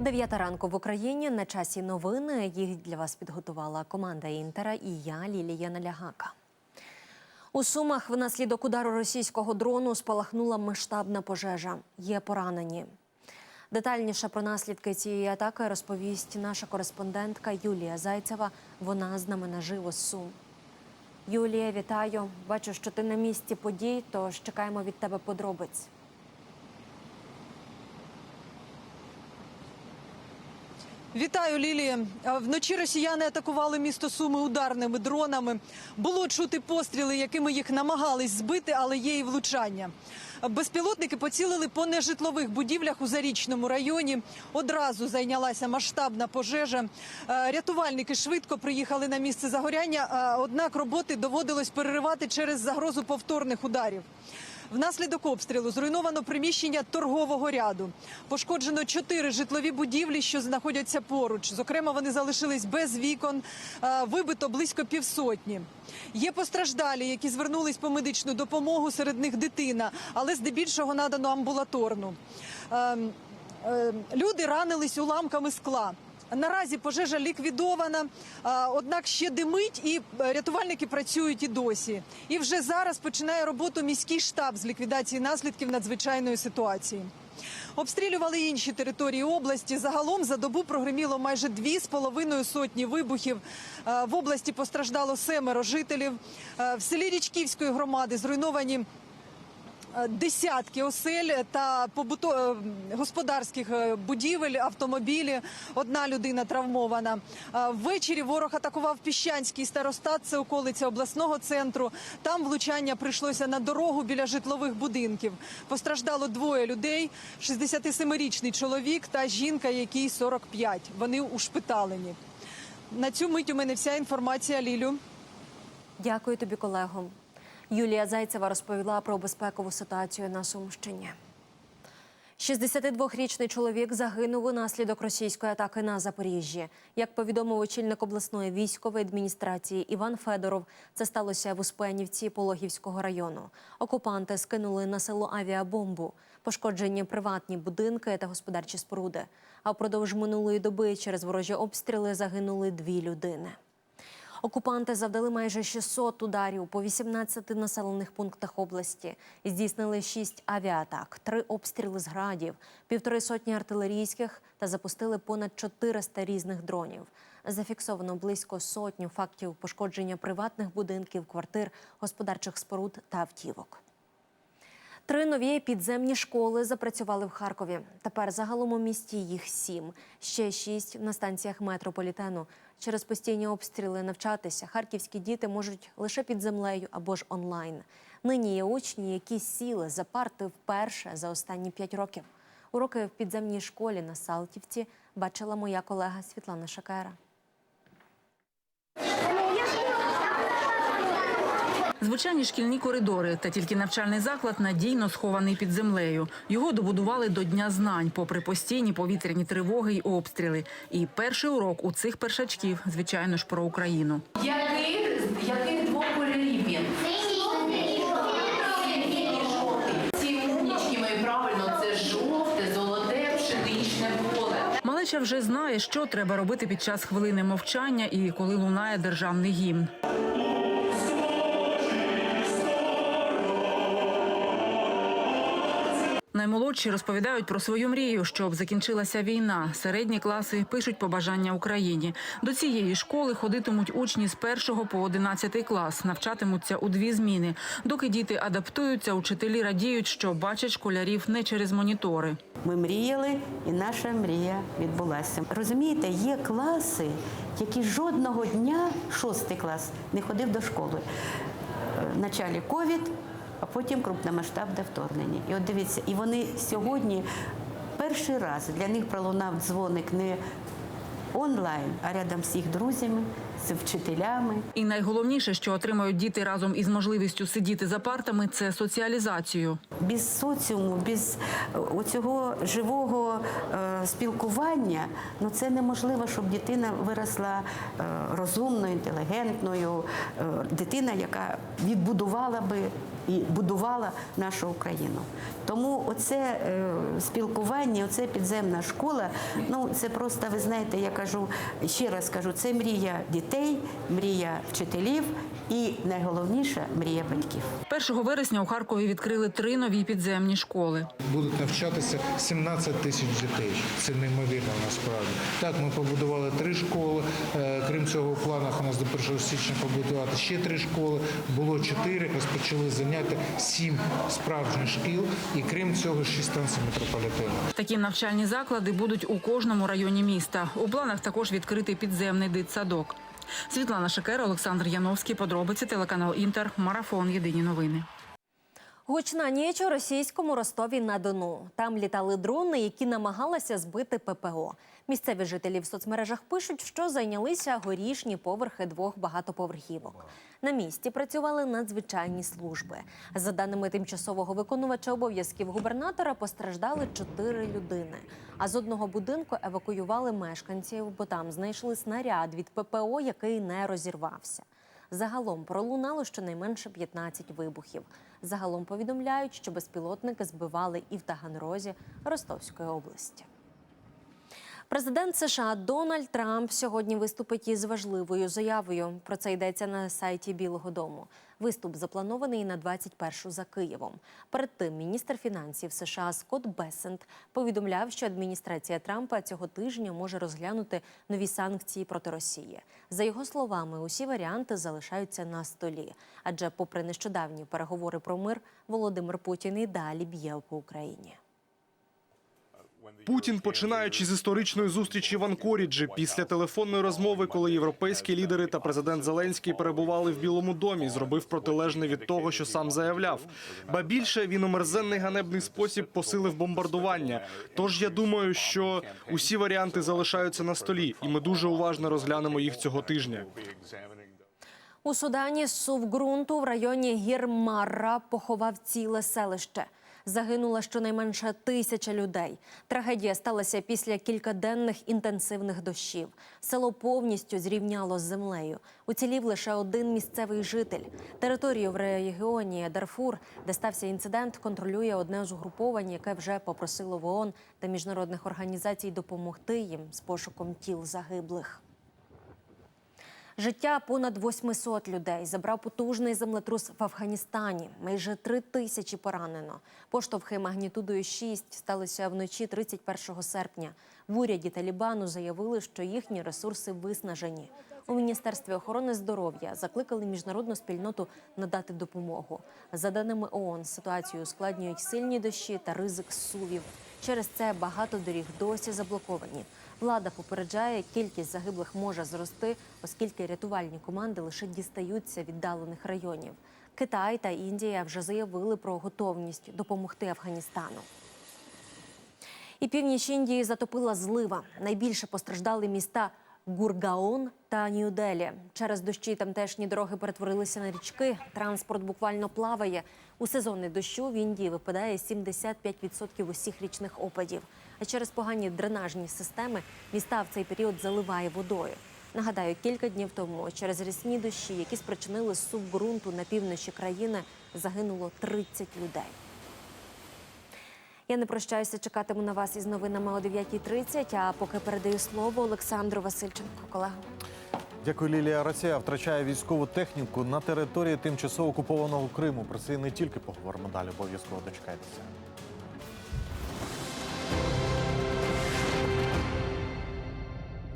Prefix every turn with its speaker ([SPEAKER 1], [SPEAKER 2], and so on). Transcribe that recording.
[SPEAKER 1] Дев'ята ранку в Україні на часі новини. Їх для вас підготувала команда Інтера і я, Лілія Налягака. У Сумах внаслідок удару російського дрону спалахнула масштабна пожежа. Є поранені. Детальніше про наслідки цієї атаки розповість наша кореспондентка Юлія Зайцева. Вона з нами наживо з Сум. Юлія, вітаю. Бачу, що ти на місці подій, тож чекаємо від тебе подробиць.
[SPEAKER 2] Вітаю, Лілія. Вночі росіяни атакували місто Суми ударними дронами. Було чути постріли, якими їх намагались збити, але є і влучання. Безпілотники поцілили по нежитлових будівлях у Зарічному районі. Одразу зайнялася масштабна пожежа. Рятувальники швидко приїхали на місце загоряння. Однак роботи доводилось переривати через загрозу повторних ударів. Внаслідок обстрілу зруйновано приміщення торгового ряду. Пошкоджено чотири житлові будівлі, що знаходяться поруч. Зокрема, вони залишились без вікон, е, вибито близько півсотні. Є постраждалі, які звернулись по медичну допомогу. Серед них дитина, але здебільшого надано амбулаторну. Ем, е, Люди ранились уламками скла. Наразі пожежа ліквідована, однак ще димить, і е, рятувальники працюють і досі. І вже зараз починає роботу міський штаб з ліквідації наслідків надзвичайної ситуації. Обстрілювали інші території області. Загалом за добу прогреміло майже дві з половиною сотні вибухів. Е, В області постраждало семеро жителів. Е, В селі Річківської громади зруйновані десятки осель та побуто... е, господарських е, будівель, автомобілі. Одна людина травмована. Е, Ввечері ворог атакував Піщанський старостат, це околиця обласного центру. Там влучання прийшлося на дорогу біля житлових будинків. Постраждало двоє людей: 67-річний чоловік та жінка, якій 45. Вони ушпиталені. На цю мить у мене вся інформація, Лілю.
[SPEAKER 1] Дякую тобі, колего. Юлія Зайцева розповіла про безпекову ситуацію на Сумщині. 62-річний чоловік загинув унаслідок російської атаки на Запоріжжі. Як повідомив очільник обласної військової адміністрації Іван Федоров, це сталося в Успенівці Пологівського району. Окупанти скинули на село авіабомбу, пошкоджені приватні будинки та господарчі споруди. А впродовж минулої доби через ворожі обстріли загинули дві людини. Окупанти завдали майже 600 ударів по 18 населених пунктах області. Здійснили 6 авіатак, 3 обстріли з градів, півтори сотні артилерійських та запустили понад 400 різних дронів. Зафіксовано близько сотню фактів пошкодження приватних будинків, квартир, господарчих споруд та автівок. Три нові підземні школи запрацювали в Харкові. Тепер загалом у місті їх сім. Ще шість на станціях метрополітену. Через постійні обстріли навчатися харківські діти можуть лише під землею або ж онлайн. Нині є учні, які сіли за парти вперше за останні п'ять років. Уроки в підземній школі на Салтівці бачила моя колега Світлана Шакера.
[SPEAKER 3] Звичайні шкільні коридори та тільки навчальний заклад надійно схований під землею. Його добудували до Дня знань, попри постійні повітряні тривоги й обстріли. І перший урок у цих першачків, звичайно ж, про Україну.
[SPEAKER 4] Яких, яких двох кольорів він?
[SPEAKER 3] Малеча вже знає, що треба робити під час хвилини мовчання і коли лунає державний гімн. Наймолодші розповідають про свою мрію, щоб закінчилася війна. Середні класи пишуть побажання Україні. До цієї школи ходитимуть учні з першого по одинадцятий клас, навчатимуться у дві зміни. Доки діти адаптуються, учителі радіють, що бачать школярів не через монітори.
[SPEAKER 5] Ми мріяли, і наша мрія відбулася. Розумієте, є класи, які жодного дня, шостий клас, не ходив до школи. Е, Вначалі ковід, а потім крупномасштабне вторгнення. І от дивіться, і вони сьогодні перший раз для них пролунав дзвоник не онлайн, а рядом з їх друзями, з вчителями.
[SPEAKER 3] І найголовніше, що отримають діти разом із можливістю сидіти за партами, це соціалізацію.
[SPEAKER 5] без соціуму, без е, оцього живого е, спілкування, ну це неможливо, щоб дитина виросла е, розумною, інтелігентною, е, дитина, яка відбудувала би і будувала нашу Україну. Тому оце е, спілкування, оце підземна школа. Ну це просто ви знаєте, я кажу ще раз кажу, це мрія дітей, мрія вчителів і найголовніше мрія батьків.
[SPEAKER 3] 1 вересня у Харкові відкрили три нові підземні школи.
[SPEAKER 6] Будуть навчатися 17 тисяч дітей. Це неймовірно насправді. Так, ми побудували три школи. Е, Крім цього, в планах у нас до 1 січня побудувати ще три школи. Було чотири. Розпочали заняття сім справжніх шкіл. І крім цього, шість станцій.
[SPEAKER 3] Такі навчальні заклади будуть у кожному районі міста. У планах також відкрити підземний дитсадок. Світлана Шекера, Олександр Яновський. Подробиці телеканал Інтер. Марафон. Єдині новини.
[SPEAKER 1] Гучна ніч у російському Ростові на Дону. Там літали дрони, які намагалися збити ППО. Місцеві жителі в соцмережах пишуть, що зайнялися горішні поверхи двох багатоповерхівок. На місці працювали надзвичайні служби. За даними тимчасового виконувача обов'язків губернатора, постраждали чотири людини. А з одного будинку евакуювали мешканців, бо там знайшли снаряд від ППО, який не розірвався. Загалом пролунало щонайменше 15 вибухів. Загалом повідомляють, що безпілотники збивали і в Таганрозі Ростовської області. Президент США Дональд Трамп сьогодні виступить із важливою заявою. Про це йдеться на сайті Білого Дому. Виступ запланований на 21-шу за Києвом. Перед тим міністр фінансів США Скотт Бесент повідомляв, що адміністрація Трампа цього тижня може розглянути нові санкції проти Росії. За його словами, усі варіанти залишаються на столі. Адже, попри нещодавні переговори про мир, Володимир Путін і далі б'є по Україні.
[SPEAKER 7] Путін, починаючи з історичної зустрічі в Анкоріджі, після телефонної розмови, коли європейські лідери та президент Зеленський перебували в Білому домі, зробив протилежне від того, що сам заявляв. Ба більше він у мерзенний ганебний спосіб посилив бомбардування. Тож я думаю, що усі варіанти залишаються на столі, і ми дуже уважно розглянемо їх цього тижня.
[SPEAKER 1] У Судані зсув ґрунту в районі Гір-Марра поховав ціле селище. Загинула щонайменше тисяча людей. Трагедія сталася після кількаденних інтенсивних дощів. Село повністю зрівняло з землею. Уцілів лише один місцевий житель. Територію в регіоні Дарфур, де стався інцидент, контролює одне з угруповань, яке вже попросило в ООН та міжнародних організацій допомогти їм з пошуком тіл загиблих. Життя понад 800 людей забрав потужний землетрус в Афганістані. Майже три тисячі поранено. Поштовхи магнітудою 6 сталися вночі 31 серпня. В уряді Талібану заявили, що їхні ресурси виснажені. У міністерстві охорони здоров'я закликали міжнародну спільноту надати допомогу. За даними ООН, ситуацію ускладнюють сильні дощі та ризик сувів. Через це багато доріг досі заблоковані. Влада попереджає, кількість загиблих може зрости, оскільки рятувальні команди лише дістаються віддалених районів. Китай та Індія вже заявили про готовність допомогти Афганістану. І північ Індії затопила злива. Найбільше постраждали міста Гургаон та Нью-Делі. Через дощі тамтешні дороги перетворилися на річки. Транспорт буквально плаває. У сезонний дощу в Індії випадає 75% усіх річних опадів. А через погані дренажні системи міста в цей період заливає водою. Нагадаю, кілька днів тому через рясні дощі, які спричинили сув ґрунту на півночі країни, загинуло 30 людей. Я не прощаюся, чекатиму на вас із новинами о 9.30, а поки передаю слово Олександру Васильченко, колегу.
[SPEAKER 8] Дякую, Лілія. Росія втрачає військову техніку на території тимчасово окупованого Криму. Про це не тільки поговоримо далі. Обов'язково дочекайтеся.